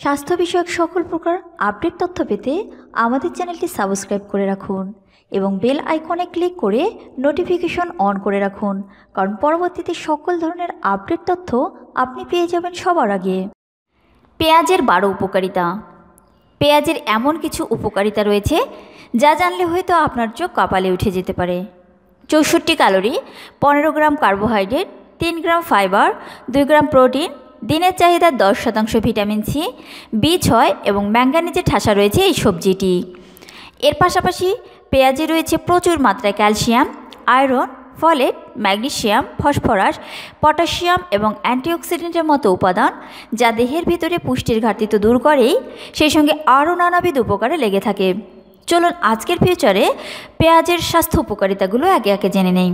স্বাস্থ্য বিষয়ক সকল প্রকার আপডেট তথ্য পেতে আমাদের চ্যানেলটি সাবস্ক্রাইব করে রাখুন এবং বেল আইকনে ক্লিক করে নোটিফিকেশন অন করে রাখুন, কারণ পরবর্তীতে সকল ধরনের আপডেট তথ্য আপনি পেয়ে যাবেন সবার আগে। পেঁয়াজের বারো উপকারিতা। পেঁয়াজের এমন কিছু উপকারিতা রয়েছে যা জানলে হয়তো আপনার চোখ কপালে উঠে যেতে পারে। চৌষট্টি ক্যালোরি, পনেরো গ্রাম কার্বোহাইড্রেট, তিন গ্রাম ফাইবার, দুই গ্রাম প্রোটিন দিনের চাহিদার দশ শতাংশ ভিটামিন সি, বি ছয় এবং ম্যাঙ্গানিজে ঠাসা রয়েছে এই সবজিটি। এর পাশাপাশি পেঁয়াজে রয়েছে প্রচুর মাত্রায় calcium, iron, folate magnesium phosphorus, potassium এবং অ্যান্টিঅক্সিডেন্টের মতো উপাদান যা দেহের ভিতরে পুষ্টির ঘাটতি তো দূর করেই সেই সঙ্গে আরও নানাবিধ উপকারে লেগে থাকে। চলুন আজকের ফিউচারে পেঁয়াজের স্বাস্থ্য উপকারিতাগুলো একে একে জেনে নেই।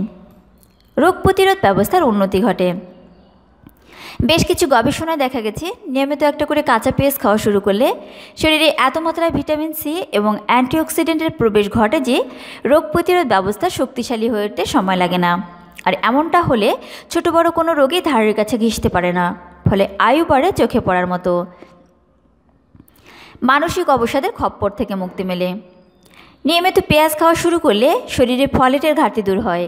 রোগ প্রতিরোধ ব্যবস্থার উন্নতি ঘটে। বেশ কিছু গবেষণায় দেখা গেছে, নিয়মিত একটা করে কাঁচা পেঁয়াজ খাওয়া শুরু করলে শরীরে এত মাত্রায় ভিটামিন সি এবং অ্যান্টিঅক্সিডেন্টের প্রবেশ ঘটে যে রোগ প্রতিরোধ ব্যবস্থা শক্তিশালী হয়ে উঠতে সময় লাগে না। আর এমনটা হলে ছোট বড় কোনো রোগী ধারের কাছে ঘিসতে পারে না, ফলে আয়ু বাড়ে চোখে পড়ার মতো। মানসিক অবসাদের খপ্পর থেকে মুক্তি মেলে। নিয়মিত পেঁয়াজ খাওয়া শুরু করলে শরীরে ফলেটের ঘাটতি দূর হয়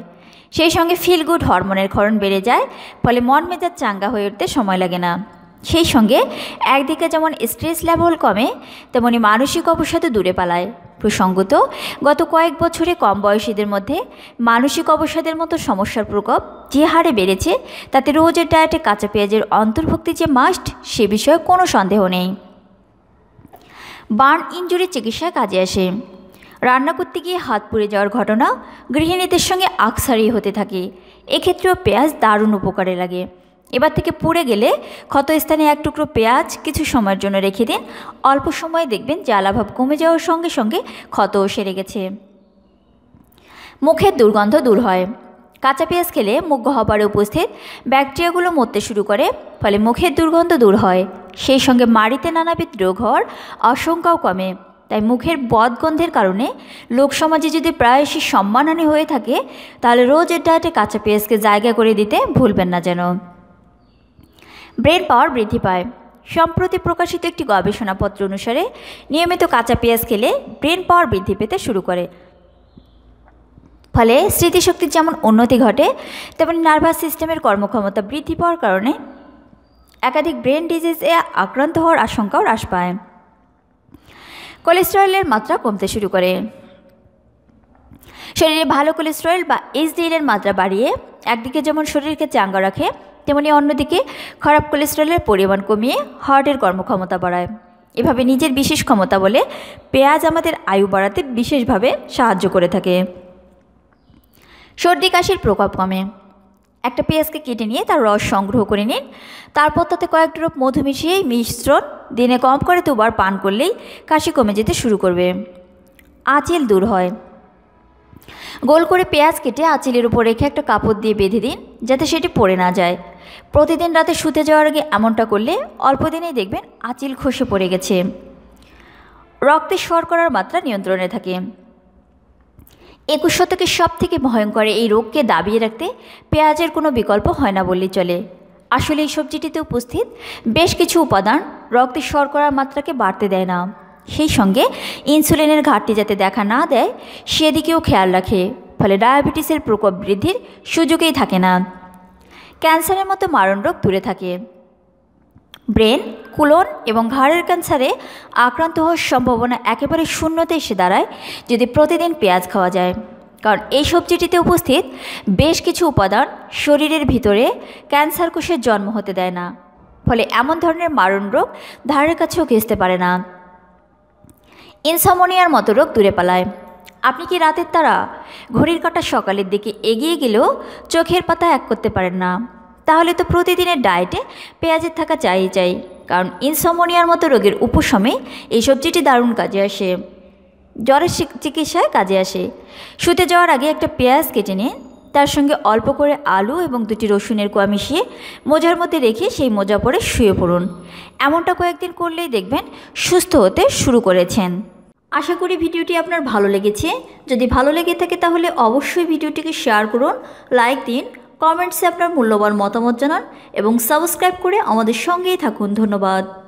সেই সঙ্গে ফিল গুড হরমোনের ক্ষরণ বেড়ে যায়, ফলে মন মেজাজ চাঙ্গা হয়ে উঠতে সময় লাগে না। সেই সঙ্গে একদিকে যেমন স্ট্রেস লেভেল কমে, তেমনি মানসিক অবসাদও দূরে পালায়। প্রসঙ্গত, গত কয়েক বছরে কম বয়সীদের মধ্যে মানসিক অবসাদের মতো সমস্যার প্রকোপ যে হারে বেড়েছে, তাতে রোজের ডায়েটে কাঁচা পেঁয়াজের অন্তর্ভুক্তি যে মাস্ট সে বিষয়ে কোনো সন্দেহ নেই। বার্ন ইঞ্জুরি চিকিৎসায় কাজে আসে। রান্না করতে গিয়ে হাত পুড়ে যাওয়ার ঘটনা গৃহিণীদের সঙ্গে আকসারি হতে থাকে। এক্ষেত্রেও পেঁয়াজ দারুণ উপকারে লাগে। এবার থেকে পুড়ে গেলে ক্ষতস্থানে এক টুকরো পেঁয়াজ কিছু সময়ের জন্য রেখে দিন। অল্প সময়ে দেখবেন জ্বালাভাব কমে যাওয়ার সঙ্গে সঙ্গে ক্ষতও সেরে গেছে। মুখের দুর্গন্ধ দূর হয়। কাঁচা পেঁয়াজ খেলে মুখ গহ্বরে উপস্থিত ব্যাকটেরিয়াগুলো মরতে শুরু করে, ফলে মুখের দুর্গন্ধ দূর হয়। সেই সঙ্গে মাড়িতে নানাবিধ রোগ হওয়ার আশঙ্কাও কমে। তাই মুখের বদগন্ধের কারণে লোকসমাজে যদি প্রায়শই সম্মানহানি হয়ে থাকে, তাহলে রোজের ডায়েটে কাঁচা পেঁয়াজকে জায়গা করে দিতে ভুলবেন না যেন। ব্রেন পাওয়ার বৃদ্ধি পায়। সম্প্রতি প্রকাশিত একটি গবেষণাপত্র অনুসারে নিয়মিত কাঁচা পেঁয়াজ খেলে ব্রেন পাওয়ার বৃদ্ধি পেতে শুরু করে। ফলে স্মৃতিশক্তির যেমন উন্নতি ঘটে, তেমনি নার্ভাস সিস্টেমের কর্মক্ষমতা বৃদ্ধি পাওয়ার কারণে একাধিক ব্রেন ডিজিজে আক্রান্ত হওয়ার আশঙ্কাও হ্রাস পায়। কোলেস্টেরলের মাত্রা কমতে শুরু করে। শরীরে ভালো কোলেস্টেরল বা এইচডিএলের মাত্রা বাড়িয়ে একদিকে যেমন শরীরকে চাঙ্গা রাখে, তেমনি অন্যদিকে খারাপ কোলেস্টেরলের পরিমাণ কমিয়ে হার্টের কর্মক্ষমতা বাড়ায়। এভাবে নিজের বিশেষ ক্ষমতা বলে পেঁয়াজ আমাদের আয়ু বাড়াতে বিশেষভাবে সাহায্য করে থাকে। সর্দি কাশির প্রকোপ কমে। একটা পেঁয়াজকে কেটে নিয়ে তার রস সংগ্রহ করে নিন। তারপর তাতে কয়েক ড্রপ মধু মিশিয়ে মিশ্রণ, দিনে কম করে দুবার পান করলেই কাশি কমে যেতে শুরু করবে। আঁচিল দূর হয়। গোল করে পেঁয়াজ কেটে আঁচিলের উপর রেখে একটা কাপড় দিয়ে বেঁধে দিন, যাতে সেটি পড়ে না যায়। প্রতিদিন রাতে শুতে যাওয়ার আগে এমনটা করলে অল্প দিনেই দেখবেন আঁচিল খসে পড়ে গেছে। রক্তে শর্করার মাত্রা নিয়ন্ত্রণে থাকে। একুশ শতকের সব থেকে ভয়ঙ্কর এই রোগকে দাবিয়ে রাখতে পেঁয়াজের কোনো বিকল্প হয় না বললেই চলে। আসলে এই সবজিটিতে উপস্থিত বেশ কিছু উপাদান রক্তের শর্করার মাত্রাকে বাড়তে দেয় না। সেই সঙ্গে ইনসুলিনের ঘাটতি যাতে দেখা না দেয়, সেদিকেও খেয়াল রাখে। ফলে ডায়াবেটিসের প্রকোপ বৃদ্ধির সুযোগেই থাকে না। ক্যান্সারের মতো মারণ রোগ দূরে থাকে। ব্রেন, কুলন এবং ঘাড়ের ক্যান্সারে আক্রান্ত হওয়ার সম্ভাবনা একেবারে শূন্যতে এসে দাঁড়ায় যদি প্রতিদিন পেঁয়াজ খাওয়া যায়। কারণ এই সবজিটিতে উপস্থিত বেশ কিছু উপাদান শরীরের ভিতরে ক্যান্সার কোষের জন্ম হতে দেয় না। ফলে এমন ধরনের মারণ রোগ ধারের কাছেও ঘেঁচতে পারে না। ইনসমোনিয়ার মতো রোগ দূরে পালায়। আপনি কি রাতের তারা ঘড়ির কাটা সকালের দিকে এগিয়ে গেলেও চোখের পাতা এক করতে পারেন না? তাহলে তো প্রতিদিনের ডায়েটে পেঁয়াজের থাকা চাই চাই, কারণ ইনসমোনিয়ার মতো রোগের উপশমে এই সবজিটি দারুণ কাজে আসে। জ্বরের চিকিৎসায় কাজে আসে। শুতে যাওয়ার আগে একটা পেঁয়াজ কেটে নিয়ে তার সঙ্গে অল্প করে আলু এবং দুটি রসুনের কোয়া মিশিয়ে মোজার মধ্যে রেখে সেই মোজা পরে শুয়ে পড়ুন। এমনটা কয়েকদিন করলেই দেখবেন সুস্থ হতে শুরু করেছেন। আশা করি ভিডিওটি আপনার ভালো লেগেছে। যদি ভালো লেগে থাকে তাহলে অবশ্যই ভিডিওটিকে শেয়ার করুন, লাইক দিন কমেন্টসে আপনার মূল্যবান মতামত জানান এবং সাবস্ক্রাইব করে আমাদের সঙ্গেই থাকুন। ধন্যবাদ।